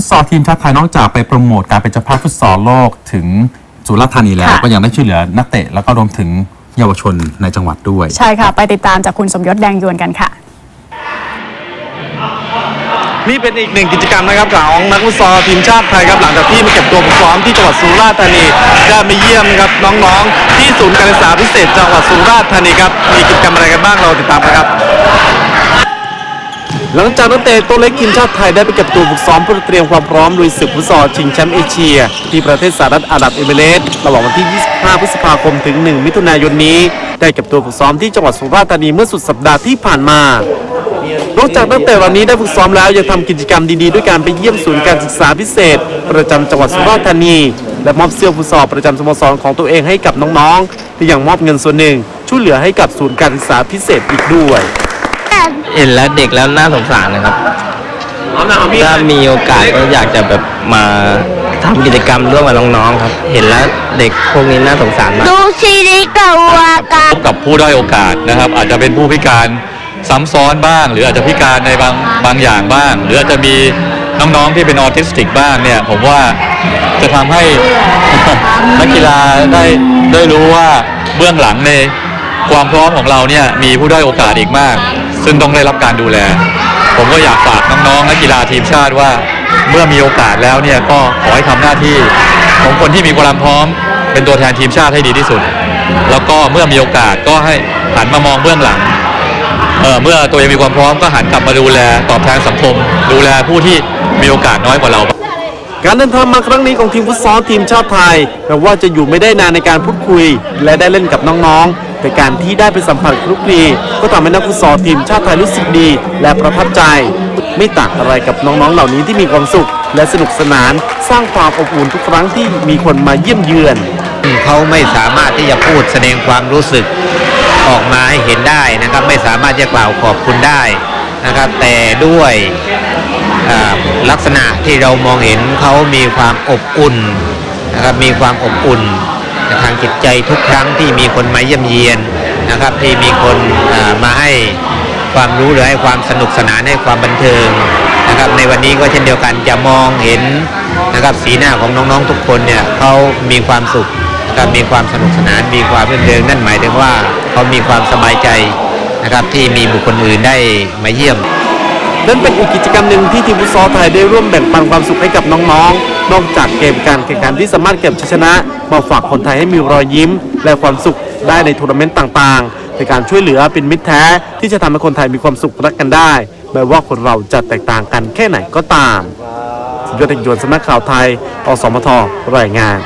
ฟุตซอลทีมชาติไทยนอกจากไปโปรโมทการเป็นเจ้าภาพฟุตซอลโลกถึงสุราษฎร์ธานีแล้ว ค่ะ ก็ยังได้ช่วยเหลือนักเตะแล้วก็รวมถึงเยาวชนในจังหวัดด้วย ใช่ค่ะ ไปติดตามจากคุณสมยศแดงยวนกันค่ะ นี่เป็นอีกหนึ่งกิจกรรมนะครับของนักฟุตซอลทีมชาติไทยครับหลังจากที่มาเก็บตัวฝึกซ้อมที่จังหวัดสุราษฎร์ธานีได้มาเยี่ยมนะครับน้องๆ ที่ศูนย์การศึกษาพิเศษจังหวัดสุราษฎร์ธานีครับมีกิจกรรมอะไรกันบ้างเราติดตามกันครับ หลังจากนักเตะตัวเล็กทีมชาติไทยได้ไปเก็บตัวฝึกซ้อมเพื่อเตรียมความพร้อมลุยศึกฟุตซอลชิงแชมป์เอเชีย ที่ประเทศสหรัฐอาหรับเอมิเรตส์ระหว่างวันที่ 25 พฤษภาคมถึง 1 มิถุนายนนี้ ได้เก็บตัวฝึกซ้อมที่จังหวัดสุราษฎร์ธานีเมื่อสุดสัปดาห์ที่ผ่านมานอกจากนักเตะเหล่านี้ได้ฝึกซ้อมแล้วยังทำกิจกรรมดีๆ ด้วยการไปเยี่ยมศูนย์การศึกษาพิเศษ ประจำจังหวัดสุราษฎร์ธานี และมอบเสื้อฟุตซอลประจำสโมสรของตัวเองให้กับน้องๆที่ยังมอบเงินส่วนหนึ่งช่วยเหลือให้กับศูนย์การศึกษาพิเศษอีกด้วย เห็นแล้วเด็กแล้วน่าสงสารนะครับ ถ้ามีโอกาสก็อยากจะแบบมาทำกิจกรรมร่วมกับน้องๆครับ เห็นแล้วเด็กพวกนี้น่าสงสารมากดูซีรีส์เก่าอากันพบกับผู้ด้อยโอกาสนะครับ อาจจะเป็นผู้พิการซ้ำซ้อนบ้าง หรืออาจจะพิการในบางบางอย่างบ้าง หรืออาจจะมีน้องๆที่เป็นออทิสติกบ้างเนี่ย ผมว่าจะทำให้นักกีฬาได้ได้รู้ว่าเบื้องหลังในความพร้อมของเราเนี่ยมีผู้ด้อยโอกาสอีกมาก ซึ่งต้องได้รับการดูแล ผมก็อยากฝากน้องๆนักกีฬาทีมชาติว่า เมื่อมีโอกาสแล้วเนี่ยก็ขอให้ทำหน้าที่ ของคนที่มีความพร้อม เป็นตัวแทนทีมชาติให้ดีที่สุด แล้วก็เมื่อมีโอกาสก็ให้หันมามองเบื้องหลังเออเมื่อตัวเองมีความพร้อมก็หันกลับมาดูแลตอบแทนสังคม ดูแลผู้ที่มีโอกาสน้อยกว่าเรา การเดินทางมาครั้งนี้ของทีมฟุตซอลทีมชาติไทยแม้ว่าจะอยู่ไม่ได้นานในการพูดคุย และได้เล่นกับน้องๆ แต่การที่ได้ไปสัมผัสคลุกคลีก็ทำให้นักฟุตซอลทีมชาติไทยรู้สึกดี และประทับใจ ไม่ต่างอะไรกับน้องๆ เหล่านี้ที่มีความสุข และสนุกสนานสร้างความอบอุ่นทุกครั้งที่มีคนมาเยี่ยมเยือน เขาไม่สามารถที่จะพูดแสดงความรู้สึกออกมาให้เห็นได้นะครับ ไม่สามารถจะกล่าวขอบคุณได้นะครับ แต่ด้วย ลักษณะที่เรามองเห็นเขามีความอบอุ่นนะครับมีความอบอุ่นทางจิตใจทุกครั้งที่มีคนมาเยี่ยมเยียนนะครับที่มีคนมาให้ความรู้หรือให้ความสนุกสนานให้ความบันเทิงนะครับในวันนี้ก็เช่นเดียวกันจะมองเห็นนะครับสีหน้าของน้องๆทุกคนเนี่ยเขามีความสุขนะครับมีความสนุกสนานมีความรื่นเริงนั่นหมายถึงว่าเขามีความสบายใจนะครับที่มีบุคคลอื่นได้มาเยี่ยม นั่นเป็นอีกกิจกรรมหนึ่งที่ทีมฟุตซอลไทยได้ร่วมแบ่งปันความสุขให้กับน้องๆ นอกจากเกมการแข่งขันที่สามารถเก็บชัยชนะ มาฝากคนไทยให้มีรอยยิ้ม และความสุขได้ในทัวร์นาเมนต์ต่างๆ ในการช่วยเหลือเป็นมิตรแท้ ที่จะทำให้คนไทยมีความสุขรักกันได้แม้ว่าคนเราจะแตกต่างกันแค่ไหนก็ตามยอดเอกยวนสำนักข่าวไทย อสมทรายงาน